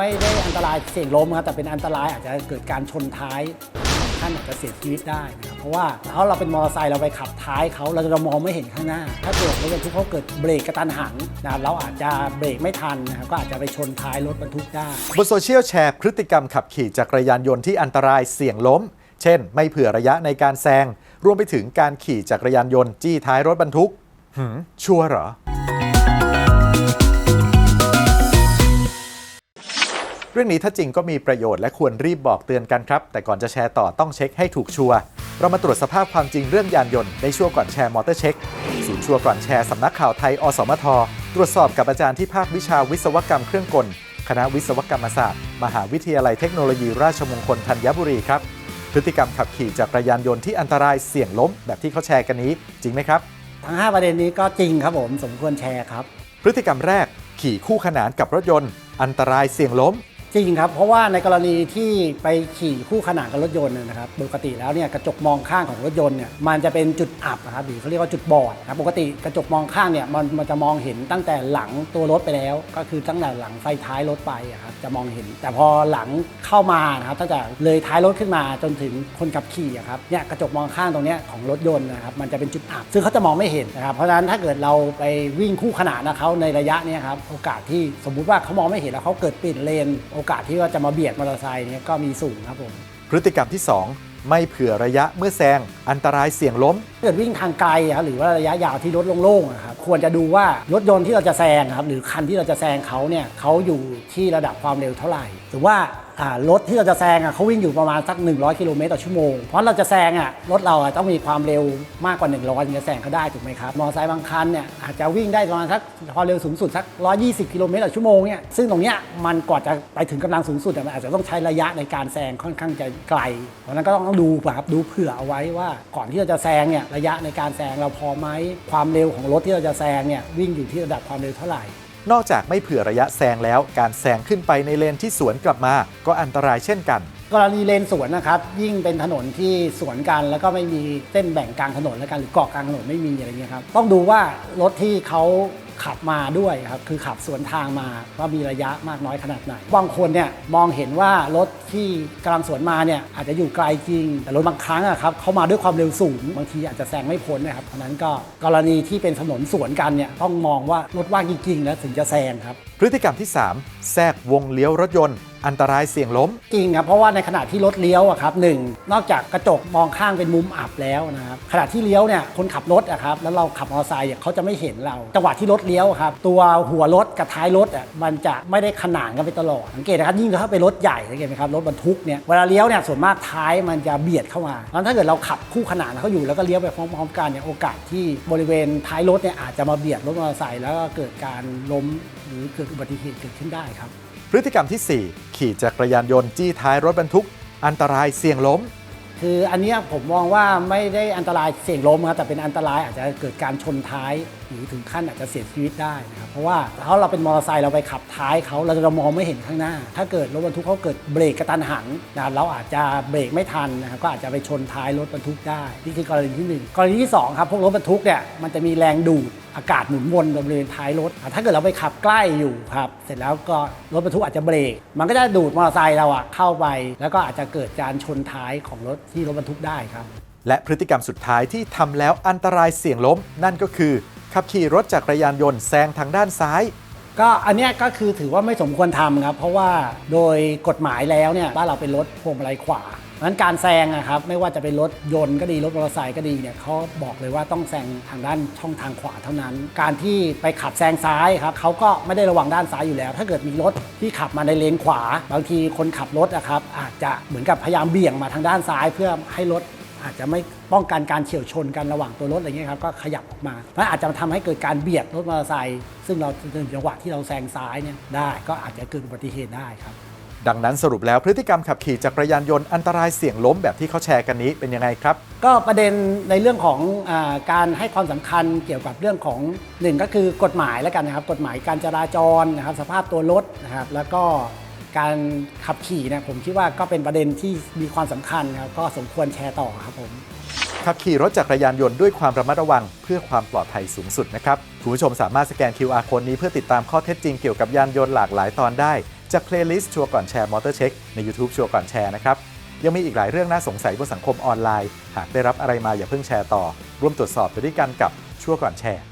ไม่ได้อันตรายเสี่ยงล้มครับแต่เป็นอันตรายอาจจะเกิดการชนท้ายท่านอาจจะเสียชีวิตได้นะครับเพราะว่าถ้าเราเป็นมอเตอร์ไซค์เราไปขับท้ายเขาเราจะมองไม่เห็นข้างหน้า ถ้าเกิดรถบรรทุกเขาเกิดเบรกกระตันหันนะครับเราอาจจะเบรกไม่ทันนะครับก็อาจจะไปชนท้ายรถบรรทุกได้บนโซเชียลแชร์พฤติกรรมขับขี่จักรยานยนต์ที่อันตรายเสี่ยงล้ม เช่น ไม่เผื่อระยะในการแซงรวมไปถึงการขี่จักรยานยนต์จี้ท้ายรถบรรทุกหืมชัวร์เหรอ เรื่องนี้ถ้าจริงก็มีประโยชน์และควรรีบบอกเตือนกันครับ แต่ก่อนจะแชร์ต่อต้องเช็คให้ถูกชัวร์เรามาตรวจสภาพความจริงเรื่องยานยนต์ในช่วงก่อนแชร์มอเตอร์เช็คศูนย์ชัวร์ก่อนแชร์สำนักข่าวไทยอสมท ตรวจสอบกับอาจารย์ที่ภาควิชาวิศวกรรมเครื่องกล คณะวิศวกรรมศาสตร์ มหาวิทยาลัยเทคโนโลยีราชมงคลธัญบุรีครับพฤติกรรมขับขี่จักรยานยนต์ที่อันตรายเสี่ยงล้มแบบที่เขาแชร์กันนี้จริงไหมครับทั้ง 5 ประเด็นนี้ก็จริงครับผมสมควรแชร์ครับ พฤติกรรมแรกขี่คู่ขนานกับรถยนต์ อันตรายเสี่ยงล้ม จริงครับ เพราะว่าในกรณีที่ไปขี่คู่ขนานกับรถยนต์นะครับปกติแล้วเนี่ยกระจกมองข้างของรถยนต์เนี่ยมันจะเป็นจุดอับนะครับหรือเขาเรียกว่าจุดบอดนะปกติกระจกมองข้างเนี่ยมันมันจะมองเห็นตั้งแต่หลังตัวรถไปแล้ว ก็คือตั้งแต่หลังไฟท้ายรถไปอะครับจะมองเห็น แต่พอหลังเข้ามานะครับตั้งแต่เลยท้ายรถขึ้นมาจนถึงคนขับขี่ครับเนี่ยกระจกมองข้างตรงเนี้ยของรถยนต์นะครับมันจะเป็นจุดอับซึ่งเขาจะมองไม่เห็นนะครับเพราะฉะนั้นถ้าเกิดเราไปวิ่งคู่ขนานกับเขาในระยะเนี้ครับโอกาสที่สมมุติว่าเขามองไม่เห็นแล้วเขาเกิดเปลี่ยนเลนโอกาสที่ว่าจะมาเบียดมอเตอร์ไซค์เนี่ยก็มีสูงครับผมพฤติกรรมที่ 2 ไม่เผื่อระยะเมื่อแซงอันตรายเสี่ยงล้ม ถ้าเกิดวิ่งทางไกลครับหรือว่าระยะยาวที่รถโล่งๆอะครับควรจะดูว่ารถยนต์ที่เราจะแซงครับหรือคันที่เราจะแซงเขาเนี่ยเขาอยู่ที่ระดับความเร็วเท่าไหร่หรือว่าอ่า รถที่เราจะแซงอะเขาวิ่งอยู่ประมาณสัก 100 กิโลเมตรต่อชั่วโมง เพราะเราจะแซงอะรถเราอะต้องมีความเร็วมากกว่า 100ถึงจะแซงเขาได้ถูกไหมครับ มอเตอร์ไซค์บางคันเนี่ยอาจจะวิ่งได้ประมาณสักความเร็วสูงสุดสัก 120 กิโลเมตรต่อชั่วโมงเนี่ย ซึ่งตรงเนี้ยมันกว่าจะไปถึงกำลังสูงสุดอะมันอาจจะต้องใช้ระยะในการแซงค่อนข้างจะไกล เพราะฉะนั้นก็ต้องดูครับดูเผื่อเอาไว้ว่าก่อนที่เราจะแซงเนี่ยระยะในการแซงเราพอไหมความเร็วของรถที่เราจะแซงเนี่ยวิ่งอยู่ที่ระดับความเร็วเท่าไหร่ นอกจากไม่เผื่อระยะแซงแล้ว การแซงขึ้นไปในเลนที่สวนกลับมา ก็อันตรายเช่นกัน กรณีเลนสวนนะครับ ยิ่งเป็นถนนที่สวนกัน แล้วก็ไม่มีเส้นแบ่งกลางถนนแล้วกันหรือเกาะกลางถนนไม่มีอะไรเงี้ยครับต้องดูว่ารถที่เขา ขับมาด้วยครับคือขับสวนทางมาว่ามีระยะมากน้อยขนาดไหนบางคนเนี่ยมองเห็นว่ารถที่กำลังสวนมาเนี่ยอาจจะอยู่ไกลจริง แต่รถบางครั้งอะครับเขามาด้วยความเร็วสูง บางทีอาจจะแซงไม่พ้นนะครับเพราะฉะนั้นก็กรณีที่เป็นถนนสวนกันเนี่ยต้องมองว่ารถว่างจริงๆแล้วถึงจะแซงครับพฤติกรรมที่ 3 แทรกวงเลี้ยวรถยนต์ อันตรายเสี่ยงล้ม จริงครับเพราะว่าในขณะที่รถเลี้ยวอะครับหนึ่งนอกจากกระจกมองข้างเป็นมุมอับแล้วนะครับขณะที่เลี้ยวเนี่ยคนขับรถอะครับแล้วเราขับมอเตอร์ไซค์เนี่ยเขาจะไม่เห็นเราจังหวะที่รถเลี้ยวอะครับตัวหัวรถกับท้ายรถอะมันจะไม่ได้ขนานกันไปตลอดสังเกตนะครับยิ่งถ้าเป็นรถใหญ่สังเกตไหมครับรถบรรทุกเนี่ยเวลาเลี้ยวเนี่ยส่วนมากท้ายมันจะเบียดเข้ามาแล้วถ้าเกิดเราขับคู่ขนานเขาอยู่แล้วก็เลี้ยวไปพร้อมๆกันเนี่ยโอกาสที่บริเวณท้ายรถเนี่ยอาจจะมาเบียดรถมอเตอร์ไซค์แล้วก็เกิดการล้ม รือเกิดอุบัติเหตุเกิดขึ้นได้ครับ พฤติกรรมที่ 4 ขี่จักรยานยนต์จี้ท้ายรถบรรทุก อันตรายเสี่ยงล้ม คืออันเนี้ยผมมองว่าไม่ได้อันตรายเสี่ยงล้มครับแต่เป็นอันตรายอาจจะเกิดการชนท้ายหรือถึงขั้นอาจจะเสียชีวิตได้นะครับเพราะว่าถ้าเราเป็นมอเตอร์ไซค์เราไปขับท้ายเขาเราจะมองไม่เห็นข้างหน้า ถ้าเกิดรถบรรทุกเขาเกิดเบรกกระตันหันนะครับเราอาจจะเบรกไม่ทันนะครับก็อาจจะไปชนท้ายรถบรรทุกได้นี่คือกรณีที่หนึ่งกรณีที่สองครับพวกรถบรรทุกเนี่ยมันจะมีแรงดูดอากาศหมุนวนบริเวณท้ายรถ ถ้าเกิดเราไปขับใกล้อยู่ครับ เสร็จแล้วก็รถบรรทุกอาจจะเบรก มันก็จะดูดมอเตอร์ไซค์เราอะเข้าไป แล้วก็อาจจะเกิดการชนท้ายของรถที่รถบรรทุกได้ครับ และพฤติกรรมสุดท้ายที่ทำแล้วอันตรายเสี่ยงล้ม นั่นก็คือ ขับขี่รถจักรยานยนต์แซงทางด้านซ้าย ก็อันเนี้ยก็คือถือว่าไม่สมควรทำครับ เพราะว่าโดยกฎหมายแล้วเนี่ยบ้านเราเป็นรถพวงมาลัยขวา เพราะฉะนั้นการแซงนะครับไม่ว่าจะเป็นรถยนต์ก็ดีรถมอเตอร์ไซค์ก็ดีเนี่ยเขาบอกเลยว่าต้องแซงทางด้านช่องทางขวาเท่านั้น การที่ไปขับแซงซ้ายครับเขาก็ไม่ได้ระวังด้านซ้ายอยู่แล้ว ถ้าเกิดมีรถที่ขับมาในเลนขวา บางทีคนขับรถนะครับอาจจะเหมือนกับพยายามเบี่ยงมาทางด้านซ้ายเพื่อให้รถอาจจะไม่ป้องกันการเฉียวชนกันระหว่างตัวรถอะไรเงี้ยครับก็ขยับออกมามันอาจจะทำให้เกิดการเบียดรถมอเตอร์ไซค์ซึ่งเราในจังหวะที่เราแซงซ้ายเนี่ยได้ก็อาจจะเกิดอุบัติเหตุได้ครับ ดังนั้นสรุปแล้วพฤติกรรมขับขี่จักรยานยนต์อันตรายเสี่ยงล้มแบบที่เขาแชร์กันนี้เป็นยังไงครับ ก็ประเด็นในเรื่องของอาการให้ความสำคัญเกี่ยวกับเรื่องของหนึ่งก็คือกฎหมายแล้วกันนะครับ กฎหมายการจราจรนะครับสภาพตัวรถนะครับ แล้วก็การขับขี่เนี่ยผมคิดว่าก็เป็นประเด็นที่มีความสำคัญครับก็สมควรแชร์ต่อครับผม ขับขี่รถจักรยานยนต์ด้วยความระมัดระวัง เพื่อความปลอดภัยสูงสุดนะครับ คุณผู้ชมสามารถสแกน QR โค้ดนี้เพื่อติดตามข้อเท็จจริงเกี่ยวกับยานยนต์หลากหลายตอนได้ จากเพลย์ลิสต์ชัวร์ก่อนแชร์มอเตอร์เช็คใน YouTube ชัวร์ก่อนแชร์นะครับยังมีอีกหลายเรื่องน่าสงสัยบนสังคมออนไลน์ หากได้รับอะไรมาอย่าเพิ่งแชร์ต่อ ร่วมตรวจสอบไปด้วยกันกับชัวก่อนแชร์